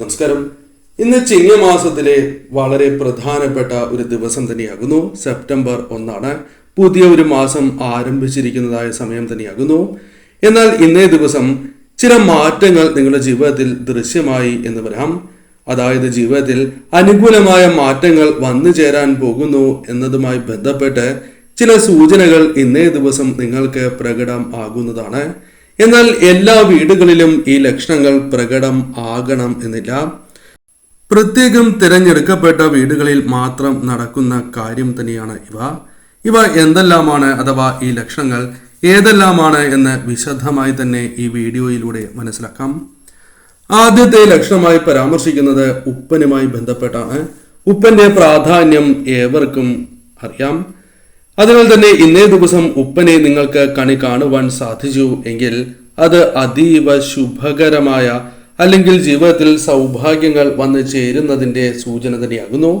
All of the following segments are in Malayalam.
നമസ്കാരം. ഇന്ന് ചിങ്ങമാസത്തിലെ വളരെ പ്രധാനപ്പെട്ട ഒരു ദിവസം തന്നെയാകുന്നു. സെപ്റ്റംബർ ഒന്നാണ്. പുതിയ ഒരു മാസം ആരംഭിച്ചിരിക്കുന്നതായ സമയം തന്നെയാകുന്നു. എന്നാൽ ഇന്നേ ദിവസം ചില മാറ്റങ്ങൾ നിങ്ങളുടെ ജീവിതത്തിൽ ദൃശ്യമായി എന്ന് വരാം. അതായത് ജീവിതത്തിൽ അനുകൂലമായ മാറ്റങ്ങൾ വന്നു ചേരാൻ പോകുന്നു എന്നതുമായി ബന്ധപ്പെട്ട് ചില സൂചനകൾ ഇന്നേ ദിവസം നിങ്ങൾക്ക് പ്രകടം ആകുന്നതാണ്. എന്നാൽ എല്ലാ വീടുകളിലും ഈ ലക്ഷണങ്ങൾ പ്രകടം ആകണം എന്നില്ല. പ്രത്യേകം തിരഞ്ഞെടുക്കപ്പെട്ട വീടുകളിൽ മാത്രം നടക്കുന്ന കാര്യം തന്നെയാണ് ഇവ. ഇവ എന്തെല്ലാമാണ് അഥവാ ഈ ലക്ഷണങ്ങൾ ഏതെല്ലാമാണ് എന്ന് വിശദമായി തന്നെ ഈ വീഡിയോയിലൂടെ മനസ്സിലാക്കാം. ആദ്യത്തെ ലക്ഷണമായി പരാമർശിക്കുന്നത് ഉപ്പനുമായി ബന്ധപ്പെട്ടാണ്. ഉപ്പന്റെ പ്രാധാന്യം ഏവർക്കും അറിയാം. അതിനാൽ തന്നെ ഇന്നേ ദിവസം ഉപ്പനെ നിങ്ങൾക്ക് കണി കാണുവാൻ സാധിച്ചു എങ്കിൽ അത് അതീവ ശുഭകരമായ അല്ലെങ്കിൽ ജീവിതത്തിൽ സൗഭാഗ്യങ്ങൾ വന്നു ചേരുന്നതിന്റെ സൂചന തന്നെയാകുന്നു.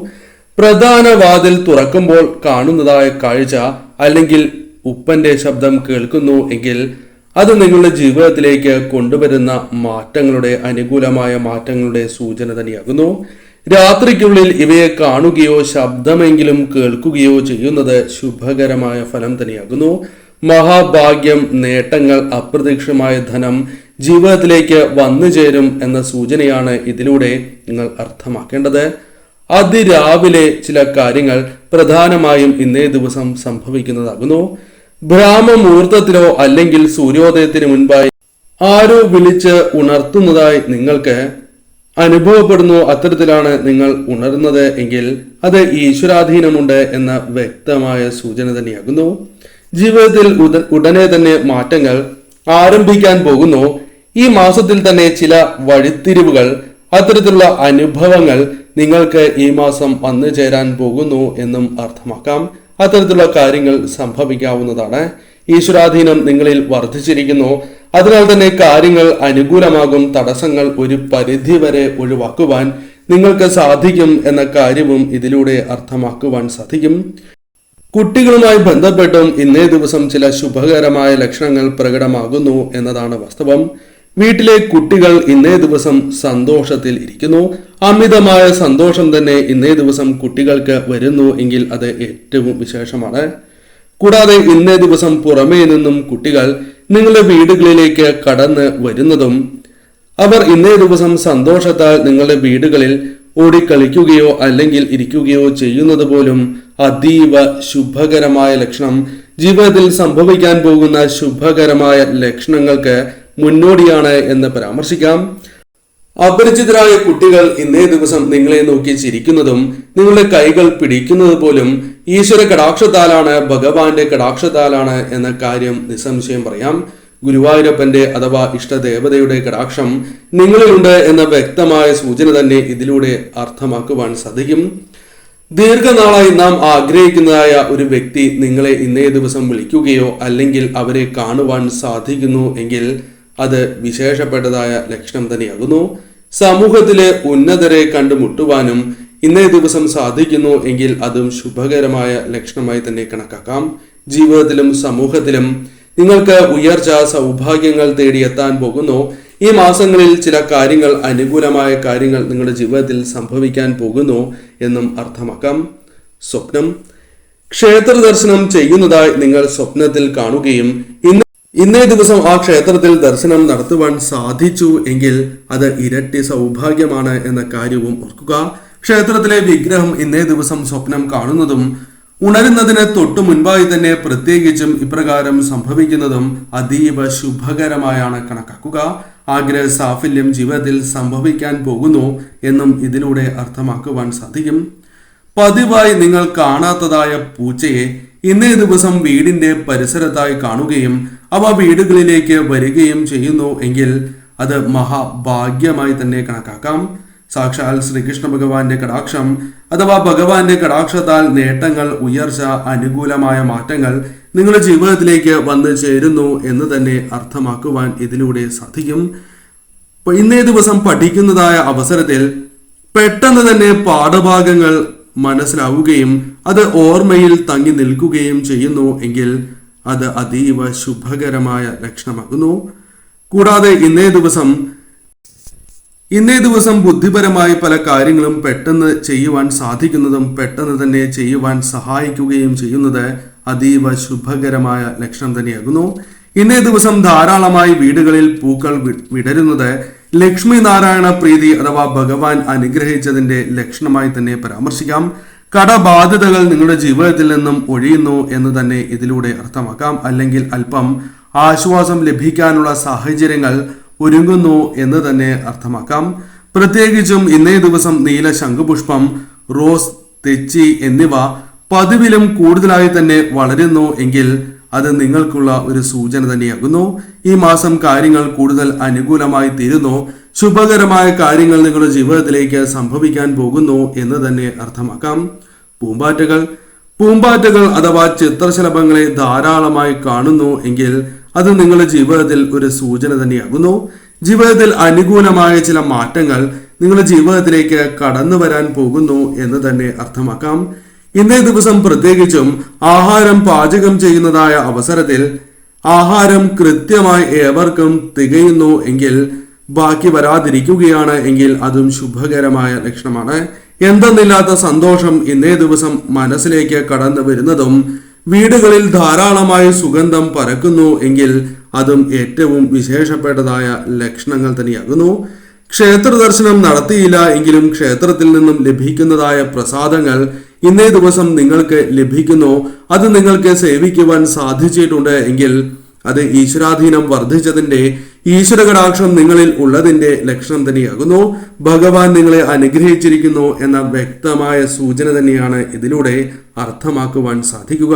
പ്രധാന വാതിൽ തുറക്കുമ്പോൾ കാണുന്നതായ കാഴ്ച അല്ലെങ്കിൽ ഉപ്പന്റെ ശബ്ദം കേൾക്കുന്നു എങ്കിൽ അത് നിങ്ങളുടെ ജീവിതത്തിലേക്ക് കൊണ്ടുവരുന്ന മാറ്റങ്ങളുടെ അനുകൂലമായ മാറ്റങ്ങളുടെ സൂചന തന്നെയാകുന്നു. രാത്രിക്കുള്ളിൽ ഇവയെ കാണുകയോ ശബ്ദമെങ്കിലും കേൾക്കുകയോ ചെയ്യുന്നത് ശുഭകരമായ ഫലം തന്നെയാകുന്നു. മഹാഭാഗ്യം നേട്ടങ്ങൾ അപ്രതീക്ഷമായ ധനം ജീവിതത്തിലേക്ക് വന്നു ചേരും എന്ന സൂചനയാണ് ഇതിലൂടെ നിങ്ങൾ അർത്ഥമാക്കേണ്ടത്. അതിരാവിലെ ചില കാര്യങ്ങൾ പ്രധാനമായും ഇന്നേ ദിവസം സംഭവിക്കുന്നതാകുന്നു. ബ്രാഹ്മമുഹൂർത്തത്തിലോ അല്ലെങ്കിൽ സൂര്യോദയത്തിന് മുൻപായി ആരോ വിളിച്ച് ഉണർത്തുന്നതായി നിങ്ങൾക്ക് അനുഭവപ്പെടുന്നു അത്തരത്തിലാണ് നിങ്ങൾ ഉണർന്നത് എങ്കിൽ അത് ഈശ്വരാധീനമുണ്ട് എന്ന വ്യക്തമായ സൂചന തന്നെയാകുന്നു. ജീവിതത്തിൽ ഉടനെ തന്നെ മാറ്റങ്ങൾ ആരംഭിക്കാൻ പോകുന്നു. ഈ മാസത്തിൽ തന്നെ ചില വഴിത്തിരിവുകൾ അത്തരത്തിലുള്ള അനുഭവങ്ങൾ നിങ്ങൾക്ക് ഈ മാസം വന്നു ചേരാൻ പോകുന്നു എന്നും അർത്ഥമാക്കാം. അത്തരത്തിലുള്ള കാര്യങ്ങൾ സംഭവിക്കാവുന്നതാണ്. ഈശ്വരാധീനം നിങ്ങളിൽ വർദ്ധിച്ചിരിക്കുന്നു. അതിനാൽ തന്നെ കാര്യങ്ങൾ അനുകൂലമാകും തടസ്സങ്ങൾ ഒരു പരിധി വരെ ഒഴിവാക്കുവാൻ നിങ്ങൾക്ക് സാധിക്കും എന്ന കാര്യവും ഇതിലൂടെ അർത്ഥമാക്കുവാൻ സാധിക്കും. കുട്ടികളുമായി ബന്ധപ്പെട്ടും ഇന്നേ ദിവസം ചില ശുഭകരമായ ലക്ഷണങ്ങൾ പ്രകടമാകുന്നു എന്നതാണ് വാസ്തവം. വീട്ടിലെ കുട്ടികൾ ഇന്നേ ദിവസം സന്തോഷത്തിൽ ഇരിക്കുന്നു. അമിതമായ സന്തോഷം തന്നെ ഇന്നേ ദിവസം കുട്ടികൾക്ക് വരുന്നു എങ്കിൽ അത് ഏറ്റവും വിശേഷമാണ്. കൂടാതെ ഇന്നേ ദിവസം പുറമേ നിന്നും കുട്ടികൾ നിങ്ങളുടെ വീടുകളിലേക്ക് കടന്ന് വരുന്നതും അവർ ഇന്നേ ദിവസം സന്തോഷത്താൽ നിങ്ങളുടെ വീടുകളിൽ ഓടിക്കളിക്കുകയോ അല്ലെങ്കിൽ ഇരിക്കുകയോ ചെയ്യുന്നത് പോലും അതീവ ശുഭകരമായ ലക്ഷണം. ജീവിതത്തിൽ സംഭവിക്കാൻ പോകുന്ന ശുഭകരമായ ലക്ഷണങ്ങൾക്ക് മുന്നോടിയാണ് എന്ന് പരാമർശിക്കാം. അപരിചിതരായ കുട്ടികൾ ഇന്നേ ദിവസം നിങ്ങളെ നോക്കി ചിരിക്കുന്നതും നിങ്ങളുടെ കൈകൾ പിടിക്കുന്നത് പോലും ഈശ്വര കടാക്ഷത്താലാണ് ഭഗവാന്റെ കടാക്ഷത്താലാണ് എന്ന കാര്യം നിസ്സംശയം പറയാം. ഗുരുവായൂരപ്പന്റെ അഥവാ ഇഷ്ടദേവതയുടെ കടാക്ഷം നിങ്ങളിലുണ്ട് എന്ന വ്യക്തമായ സൂചന തന്നെ ഇതിലൂടെ അർത്ഥമാക്കുവാൻ സാധിക്കും. ദീർഘനാളായി നാം ആഗ്രഹിക്കുന്നതായ ഒരു വ്യക്തി നിങ്ങളെ ഇന്നേ ദിവസം വിളിക്കുകയോ അല്ലെങ്കിൽ അവരെ കാണുവാൻ സാധിക്കുന്നു എങ്കിൽ അത് വിശേഷപ്പെട്ടതായ ലക്ഷണം തന്നെയാകുന്നു. സമൂഹത്തിലെ ഉന്നതരെ കണ്ടുമുട്ടുവാനും ഇന്നേ ദിവസം സാധിക്കുന്നു എങ്കിൽ അതും ശുഭകരമായ ലക്ഷണമായി തന്നെ കണക്കാക്കാം. ജീവിതത്തിലും സമൂഹത്തിലും നിങ്ങൾക്ക് ഉയർച്ച സൗഭാഗ്യങ്ങൾ തേടിയെത്താൻ പോകുന്നു. ഈ മാസങ്ങളിൽ ചില കാര്യങ്ങൾ അനുകൂലമായ കാര്യങ്ങൾ നിങ്ങളുടെ ജീവിതത്തിൽ സംഭവിക്കാൻ പോകുന്നു എന്നും അർത്ഥമാക്കാം. സ്വപ്നം. ക്ഷേത്ര ദർശനം ചെയ്യുന്നതായി നിങ്ങൾ സ്വപ്നത്തിൽ കാണുകയും ഇന്ന് ഇന്നേ ദിവസം ആ ക്ഷേത്രത്തിൽ ദർശനം നടത്തുവാൻ സാധിച്ചു എങ്കിൽ അത് ഇരട്ടി സൗഭാഗ്യമാണ് എന്ന കാര്യവും ഓർക്കുക. ക്ഷേത്രത്തിലെ വിഗ്രഹം ഇന്നേ ദിവസം സ്വപ്നം കാണുന്നതും ഉണരുന്നതിന് തൊട്ടു മുൻപായി തന്നെ പ്രത്യേകിച്ചും ഇപ്രകാരം സംഭവിക്കുന്നതും അതീവ ശുഭകരമായാണ് കണക്കാക്കുക. ആഗ്രഹ സാഫല്യം ജീവിതത്തിൽ സംഭവിക്കാൻ പോകുന്നു എന്നും ഇതിലൂടെ അർത്ഥമാക്കുവാൻ സാധിക്കും. പതിവായി നിങ്ങൾ കാണാത്തതായ പൂച്ചയെ ഇന്നേ ദിവസം വീടിന്റെ പരിസരത്തായി കാണുകയും അവ വീടുകളിലേക്ക് വരികയും ചെയ്യുന്നു എങ്കിൽ അത് മഹാഭാഗ്യമായി തന്നെ കണക്കാക്കാം. സാക്ഷാൽ ശ്രീകൃഷ്ണ ഭഗവാന്റെ കടാക്ഷം അഥവാ ഭഗവാന്റെ കടാക്ഷത്താൽ നേട്ടങ്ങൾ ഉയർച്ച അനുകൂലമായ മാറ്റങ്ങൾ നിങ്ങളുടെ ജീവിതത്തിലേക്ക് വന്നു ചേരുന്നു എന്ന് തന്നെ അർത്ഥമാക്കുവാൻ ഇതിലൂടെ സാധിക്കും. ഇന്നേ ദിവസം പഠിക്കുന്നതായ അവസരത്തിൽ പെട്ടെന്ന് തന്നെ പാഠഭാഗങ്ങൾ മനസ്സിലാവുകയും അത് ഓർമ്മയിൽ തങ്ങി നിൽക്കുകയും ചെയ്യുന്നു എങ്കിൽ അത് അതീവ ശുഭകരമായ ലക്ഷണമാകുന്നു. കൂടാതെ ഇന്നേ ദിവസം ഇന്നേ ദിവസം ബുദ്ധിപരമായി പല കാര്യങ്ങളും പെട്ടെന്ന് ചെയ്യുവാൻ സാധിക്കുന്നതും പെട്ടെന്ന് തന്നെ ചെയ്യുവാൻ സഹായിക്കുകയും ചെയ്യുന്നത് അതീവ ശുഭകരമായ ലക്ഷണം തന്നെയാകുന്നു. ഇന്നേ ദിവസം ധാരാളമായി വീടുകളിൽ പൂക്കൾ വിടരുന്നത് ലക്ഷ്മി നാരായണ പ്രീതി അഥവാ ഭഗവാൻ അനുഗ്രഹിച്ചതിന്റെ ലക്ഷണമായി തന്നെ പരാമർശിക്കാം. കടബാധ്യതകൾ നിങ്ങളുടെ ജീവിതത്തിൽ നിന്നും ഒഴിയുന്നു എന്ന് തന്നെ ഇതിലൂടെ അർത്ഥമാക്കാം. അല്ലെങ്കിൽ അല്പം ആശ്വാസം ലഭിക്കാനുള്ള സാഹചര്യങ്ങൾ ഒരുങ്ങുന്നു എന്ന് തന്നെ അർത്ഥമാക്കാം. പ്രത്യേകിച്ചും ഇന്നേ ദിവസം നീല ശംഖുപുഷ്പം റോസ് തെച്ചി എന്നിവ പതിവിലും കൂടുതലായി തന്നെ വളരുന്നു എങ്കിൽ അത് നിങ്ങൾക്കുള്ള ഒരു സൂചന തന്നെയാകുന്നു. ഈ മാസം കാര്യങ്ങൾ കൂടുതൽ അനുകൂലമായി തീരുന്നു. ശുഭകരമായ കാര്യങ്ങൾ നിങ്ങളുടെ ജീവിതത്തിലേക്ക് സംഭവിക്കാൻ പോകുന്നു എന്ന് തന്നെ അർത്ഥമാക്കാം. പൂമ്പാറ്റകൾ. പൂമ്പാറ്റകൾ അഥവാ ചിത്രശലഭങ്ങളെ ധാരാളമായി കാണുന്നു എങ്കിൽ അത് നിങ്ങളുടെ ജീവിതത്തിൽ ഒരു സൂചന തന്നെയാകുന്നു. ജീവിതത്തിൽ അനുകൂലമായ ചില മാറ്റങ്ങൾ നിങ്ങളുടെ ജീവിതത്തിലേക്ക് കടന്നു വരാൻ പോകുന്നു എന്ന് തന്നെ അർത്ഥമാക്കാം. ഇന്നേ ദിവസം പ്രത്യേകിച്ചും ആഹാരം പാചകം ചെയ്യുന്നതായ അവസരത്തിൽ ആഹാരം കൃത്യമായി ഏവർക്കും തികയുന്നു എങ്കിൽ ബാക്കി വരാതിരിക്കുകയാണ് എങ്കിൽ അതും ശുഭകരമായ ലക്ഷണമാണ്. എന്തെന്നില്ലാത്ത സന്തോഷം ഇന്നേ ദിവസം മനസ്സിലേക്ക് കടന്നു വരുന്നതും വീടുകളിൽ ധാരാളമായി സുഗന്ധം പരക്കുന്നു എങ്കിൽ അതും ഏറ്റവും വിശേഷപ്പെട്ടതായ ലക്ഷണങ്ങൾ തന്നെയാകുന്നു. ക്ഷേത്ര ദർശനം നടത്തിയില്ല എങ്കിലും ക്ഷേത്രത്തിൽ നിന്നും ലഭിക്കുന്നതായ പ്രസാദങ്ങൾ ഇന്നേ ദിവസം നിങ്ങൾക്ക് ലഭിക്കുന്നു. അത് നിങ്ങൾക്ക് സേവിക്കുവാൻ സാധിച്ചിട്ടുണ്ട് എങ്കിൽ അത് ഈശ്വരാധീനം വർദ്ധിച്ചതിന്റെ ഈശ്വര കടാക്ഷം നിങ്ങളിൽ ഉള്ളതിന്റെ ലക്ഷണം തന്നെയാകുന്നു. ഭഗവാൻ നിങ്ങളെ അനുഗ്രഹിച്ചിരിക്കുന്നു എന്ന വ്യക്തമായ സൂചന തന്നെയാണ് ഇതിലൂടെ അർത്ഥമാക്കുവാൻ സാധിക്കുക.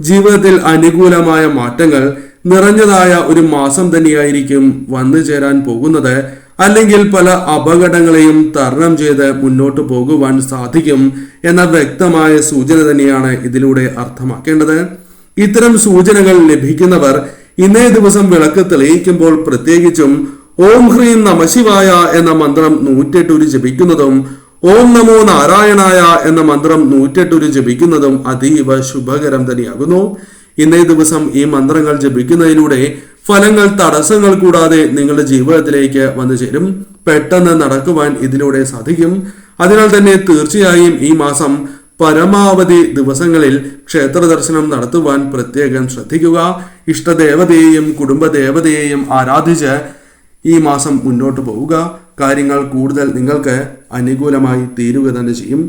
ജീവിതത്തിൽ അനുകൂലമായ മാറ്റങ്ങൾ നിറഞ്ഞതായ ഒരു മാസം തന്നെയായിരിക്കും വന്നു ചേരാൻ പോകുന്നത്. അല്ലെങ്കിൽ പല അപകടങ്ങളെയും തരണം ചെയ്ത് മുന്നോട്ട് പോകുവാൻ സാധിക്കും എന്ന വ്യക്തമായ സൂചന തന്നെയാണ് ഇതിലൂടെ അർത്ഥമാക്കേണ്ടത്. ഇത്തരം സൂചനകൾ ലഭിക്കുന്നവർ ഇന്നേ ദിവസം വിളക്ക് തെളിയിക്കുമ്പോൾ പ്രത്യേകിച്ചും ഓം ഹ്രീം നമശിവായ എന്ന മന്ത്രം നൂറ്റെട്ടൂര് ജപിക്കുന്നതും ഓം നമോ നാരായണായ എന്ന മന്ത്രം നൂറ്റെട്ടൂര് ജപിക്കുന്നതും അതീവ ശുഭകരം തന്നെയാകുന്നു. ഇന്നേ ദിവസം ഈ മന്ത്രങ്ങൾ ജപിക്കുന്നതിലൂടെ ഫലങ്ങൾ തടസ്സങ്ങൾ കൂടാതെ നിങ്ങളുടെ ജീവിതത്തിലേക്ക് വന്നു ചേരും. പെട്ടെന്ന് നടക്കുവാൻ ഇതിലൂടെ സാധിക്കും. അതിനാൽ തന്നെ തീർച്ചയായും ഈ മാസം പരമാവധി ദിവസങ്ങളിൽ ക്ഷേത്ര ദർശനം നടത്തുവാൻ പ്രത്യേകം ശ്രദ്ധിക്കുക. ഇഷ്ടദേവതയെയും കുടുംബദേവതയെയും ആരാധിച്ച് ഈ മാസം മുന്നോട്ട് പോവുക. കാര്യങ്ങൾ കൂടുതൽ നിങ്ങൾക്ക് അനുകൂലമായി തീരുക തന്നെ ചെയ്യും.